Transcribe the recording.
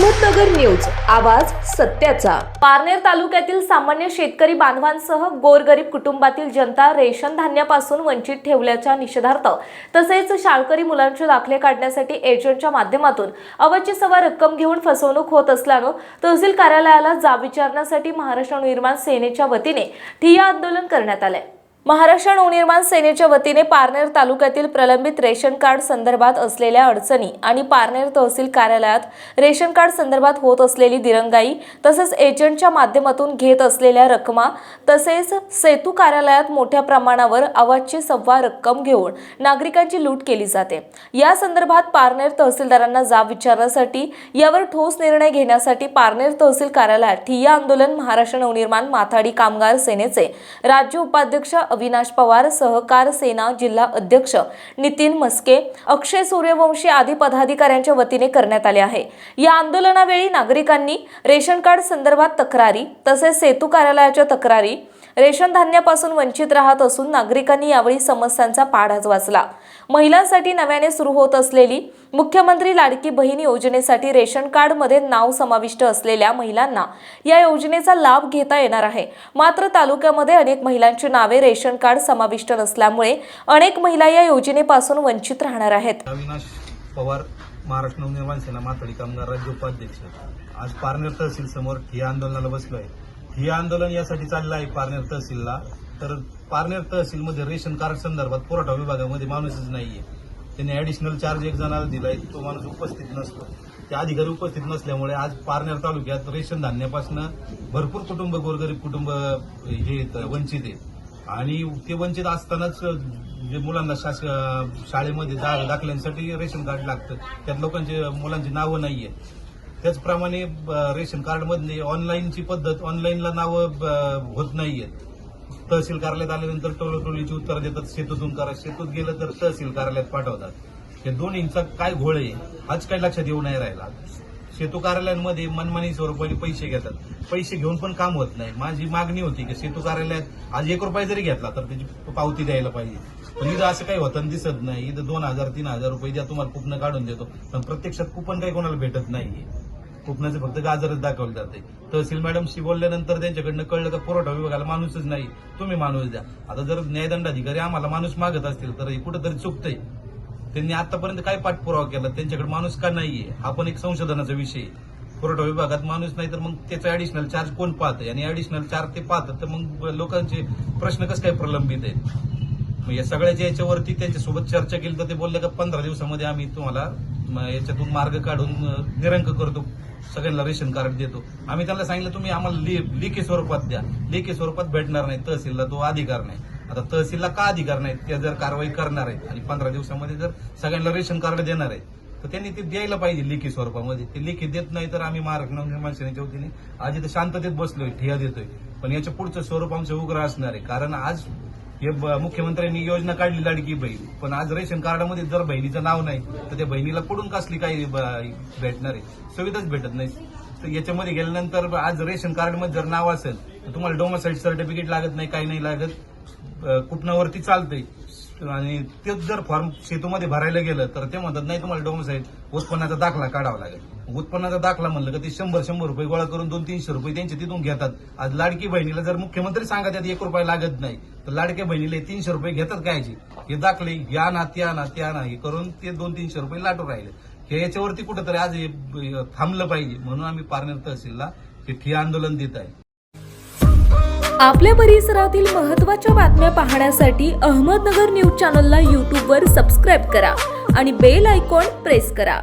Ahmednagar news आवाज सत्याचा. पारनेर तालुक्यातील सामान्य शेतकरी बांधवांसह गोरगरीब कुटुंबातील जनता रेशन धान्यापासून वंचित ठेवल्याच्या निषेधार्थ तसेच शाळकरी मुलांचे दाखले काढण्यासाठी एजंटच्या माध्यमातून अवैध सवा रक्कम घेऊन फसवणूक होत असल्यानं तहसील कार्यालयाला जाब विचारण्यासाठी महाराष्ट्र निर्माण सेनेच्या वतीने ठिय्या आंदोलन करण्यात आलंय. महाराष्ट्र नवनिर्माण सेनेच्या वतीने पारनेर तालुक्यातील प्रलंबित रेशन कार्ड संदर्भात असलेल्या अडचणी आणि पारनेर तहसील कार्यालयात रेशन कार्ड संदर्भात होत असलेली दिरंगाई तसेच एजंटच्या माध्यमातून घेत असलेल्या रकमा तसेच सेतू कार्यालयात मोठ्या प्रमाणावर आवाजची सव्वा रक्कम घेऊन नागरिकांची लूट केली जाते. या संदर्भात पारनेर तहसीलदारांना जाब विचारण्यासाठी यावर ठोस निर्णय घेण्यासाठी पारनेर तहसील कार्यालयात ठिय्या आंदोलन महाराष्ट्र नवनिर्माण माथाडी कामगार सेनेचे राज्य उपाध्यक्ष अविनाश पवार सहकार सेना जिल्हा अध्यक्ष नितीन मस्के अक्षय सूर्यवंशी आदी पदाधिकाऱ्यांच्या वतीने करण्यात आले आहे. या आंदोलनावेळी नागरिकांनी रेशन कार्ड संदर्भात तक्रारी तसेच सेतू कार्यालयाच्या तक्रारी रेशन धान्यापासून वंचित राहत असून नागरिकांनी यावेळी समस्यांचा पाढाच वाचला. महिलांसाठी नव्याने सुरू होत असलेली मुख्यमंत्री लाडकी बहीण योजनेसाठी रेशन कार्डमध्ये नाव समाविष्ट असलेल्या महिलांना या योजनेचा लाभ घेता येणार आहे. मात्र तालुक्यामध्ये अनेक महिलांची नावे रेशन कार्ड समाविष्ट नसल्यामुळे अनेक महिला या योजनेपासून वंचित राहणार आहेत. अविनाश पवार महाराष्ट्र नवनिर्माण सेना मातळी कामगार राज्य उपाध्यक्ष. आज पारनेर तहसील समोर ठिय्या आंदोलनाला बसलो आहे हे आंदोलन यासाठी चाललं आहे पारनेर तहसीलला. तर पारनेर तहसीलमध्ये रेशन कार्ड संदर्भात पुरवठा विभागामध्ये माणूसच नाहीये. त्यांनी ऍडिशनल चार्ज एक जणाला दिलाय तो माणूस उपस्थित नसतो. ते अधिकारी उपस्थित नसल्यामुळे आज पारनेर तालुक्यात रेशन धान्यापासून भरपूर कुटुंब गोरगरीब कुटुंब हे वंचित आहेत. आणि ते वंचित असतानाच जे मुलांना शास शाळेमध्ये दाखल्यांसाठी रेशन कार्ड लागतं. त्यात लोकांचे मुलांची नावं नाहीये. त्याचप्रमाणे रेशन कार्ड ऑनलाईनची पद्धत ऑनलाईनला नावं होत नाहीयेत. तहसील कार्यालयात आल्यानंतर टोलटोलीची उत्तर देतात शेतूतून करा शेतूत गेलं तर तहसील कार्यालयात पाठवतात. हे दोन्हींचा काय घोळ आहे हाच काही लक्षात येऊ नाही राहिला. सेतू कार्यालयांमध्ये मनमानी स्वरूपाने पैसे घेतात. पैसे घेऊन पण काम होत नाही. माझी मागणी होती की सेतू कार्यालयात आज एक रुपये जरी घेतला तर त्याची पावती द्यायला पाहिजे. पण इथं असं काही होताना दिसत नाही. इथं दोन हजार तीन हजार रुपये द्या तुम्हाला कुपन काढून देतो. पण प्रत्यक्षात कुपन काही कोणाला भेटत नाही कुपनाचे फक्त गाजरच दाखवले जाते. तहसील मॅडमशी बोलल्यानंतर त्यांच्याकडनं कळलं का पुरवठा विभागाला माणूसच नाही. तुम्ही माणूस द्या. आता जर न्यायदंडाधिकारी आम्हाला माणूस मागत असतील तर हे कुठंतरी चुकतंय. त्यांनी आतापर्यंत काय पाठपुरावा केला? त्यांच्याकडे माणूस का नाहीये? हा पण एक संशोधनाचा विषय आहे. पुरवठा विभागात माणूस नाही तर मग त्याचा ऍडिशनल चार्ज कोण पाहतंय आणि ऍडिशनल चार्ज ते पाहतात तर मग लोकांचे प्रश्न कसं काय प्रलंबित आहेत? मग या सगळ्याच्या याच्यावरती त्यांच्यासोबत चर्चा केली तर ते बोलले का पंधरा दिवसामध्ये आम्ही तुम्हाला याच्यातून मार्ग काढून निरंक करतो. सगळ्यांना रेशन कार्ड देतो. आम्ही त्यांना सांगितलं तुम्ही आम्हाला लेखी स्वरूपात द्या. लेखी स्वरूपात भेटणार नाही. तहसीलला तो अधिकार नाही. आता तहसीलला का अधिकार नाही? ते जर कारवाई करणार आहेत आणि पंधरा दिवसामध्ये जर सगळ्यांना रेशन कार्ड देणार आहे तर त्यांनी ते द्यायला पाहिजे लेखी स्वरूपामध्ये. ते लेखी देत नाही तर आम्ही महाराष्ट्र नवनिर्माण सेनेच्या वतीने आज इथं शांततेत बसलोय ठिया देतोय. पण याच्या पुढचं स्वरूप आमचं उग्र असणार आहे. कारण आज हे ब- मुख्यमंत्र्यांनी योजना काढली लाडकी बहीण. पण आज रेशन कार्डामध्ये जर बहिणीचं नाव नाही तर त्या बहिणीला कुठून कसली काही भेटणार आहे? सुविधाच भेटत नाही तर याच्यामध्ये गेल्यानंतर आज रेशन कार्डमध्ये जर नाव असेल तर तुम्हाला डोमासाईड सर्टिफिकेट लागत नाही काही नाही लागत. अ, कुपनावरती चालतंय. आणि तेच जर फॉर्म सेतूमध्ये भरायला गेलं तर ते म्हणतात नाही तुम्हाला डोमसाईड उत्पन्नाचा दाखला काढावा लागेल. उत्पन्नाचा दाखला म्हणलं का ते शंभर शंभर रुपये गोळा करून दोन तीनशे रुपये त्यांचे तिथून घेतात. आज लाडकी बहिणीला जर मुख्यमंत्री सांगा त्यात एक रुपये लागत नाही. तर लाडक्या बहिणीला हे तीनशे रुपये घेतात कायचे हे दाखले या ना त्या ना त्या ना हे करून ते दोन तीनशे रुपये लाटून राहिले. हे याच्यावरती कुठंतरी आज हे थांबलं पाहिजे. म्हणून आम्ही पारनेर तहसीलला हे ठिया आंदोलन देत आहे. आपल्या परिसरातील महत्त्वाच्या बातम्या पाहण्यासाठी अहमदनगर न्यूज चॅनलला यूट्यूबवर सबस्क्राईब करा आणि बेल आयकॉन प्रेस करा.